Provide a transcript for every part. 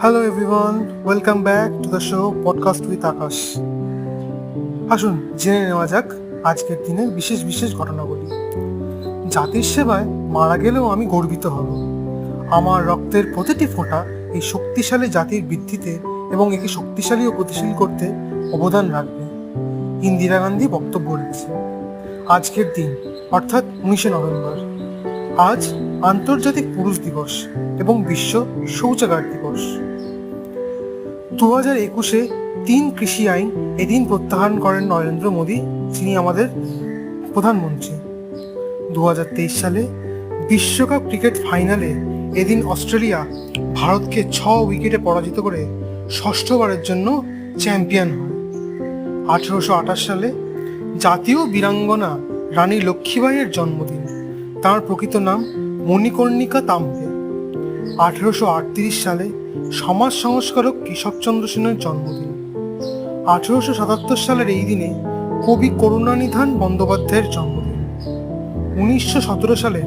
Hello everyone welcome back to the show podcast with Akash আসুন, জেনে নেওয়া যাক আজকের দিনের বিশেষ বিশেষ ঘটনাবলী। জাতির সেবায় মারা গেলেও আমি গর্বিত হব। আমার রক্তের প্রতিটি ফোঁটা এই শক্তিশালী জাতির বৃদ্ধিতে এবং একে শক্তিশালী ও গতিশীল করতে অবদান রাখবে। ইন্দিরা গান্ধী বক্তব্য রেখেছে আজকের দিন, অর্থাৎ উনিশে নভেম্বর। আজ আন্তর্জাতিক পুরুষ দিবস এবং বিশ্ব শৌচাগার দিবস। দু হাজার একুশে তিন কৃষি আইন এদিন প্রত্যাহার করেন নরেন্দ্র মোদী, যিনি আমাদের প্রধানমন্ত্রী। দু হাজার তেইশ সালে বিশ্বকাপ ক্রিকেট ফাইনালে এদিন অস্ট্রেলিয়া ভারতকে ছ উইকেটে পরাজিত করে ষষ্ঠবারের জন্য চ্যাম্পিয়ন হয়। আঠেরোশো আঠাশ সালে জাতীয় বীরাঙ্গনা রানী লক্ষ্মীবাইয়ের জন্মদিন। তার প্রকৃত নাম মণিকর্ণিকা তাম্বে আঠেরোশো আটত্রিশ সালে সমাজ সংস্কারক কেশবচন্দ্র সেনের জন্মদিন। আঠেরোশো সাতাত্তর সালের এই দিনে কবি করুণানিধান বন্দ্যোপাধ্যায়ের জন্মদিন। উনিশশো সতেরো সালে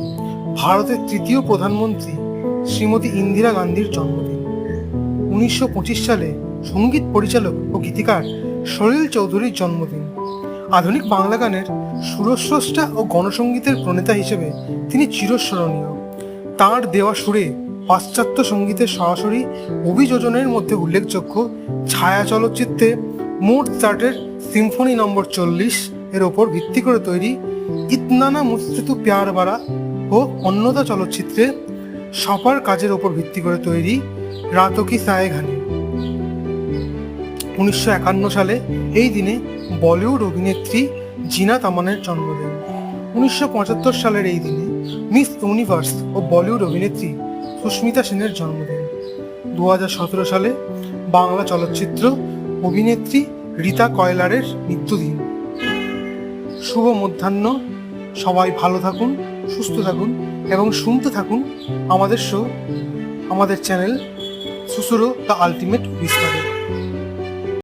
ভারতের তৃতীয় প্রধানমন্ত্রী শ্রীমতী ইন্দিরা গান্ধীর জন্মদিন। উনিশশো পঁচিশ সালে সংগীত পরিচালক ও গীতিকার সলিল চৌধুরীর জন্মদিন। আধুনিক বাংলা গানের সুরস্রষ্টা ও গণসঙ্গীতের প্রণেতা হিসেবে তিনি চিরস্মরণীয়। তাঁর দেওয়া সুরে পাশ্চাত্য সঙ্গীতের সরাসরি অভিযোজনের মধ্যে উল্লেখযোগ্য ছায়া চলচ্চিত্রে মোট চার্টের সিম্ফনি নম্বর চল্লিশ এর ওপর ভিত্তি করে তৈরি ইতনানা মুস্তিতু প্যার বাড়া ও অন্যতা চলচ্চিত্রে সপার কাজের ওপর ভিত্তি করে তৈরি রাতকি সায়ে ঘানি উনিশশো একান্ন সালে এই দিনে বলিউড অভিনেত্রী জিনা তামানের জন্মদিন। উনিশশো পঁচাত্তর সালের এই দিনে মিস ইউনিভার্স ও বলিউড অভিনেত্রী সুস্মিতা সেনের জন্মদিন। দু সালে বাংলা চলচ্চিত্র অভিনেত্রী রীতা কয়লারের মৃত্যুদিন। শুভ মধ্যাহ্ন। সবাই ভালো থাকুন, সুস্থ থাকুন এবং শুনতে থাকুন আমাদের শো আমাদের চ্যানেল সুসুরো দ্য আলটিমেট হুইস্পারে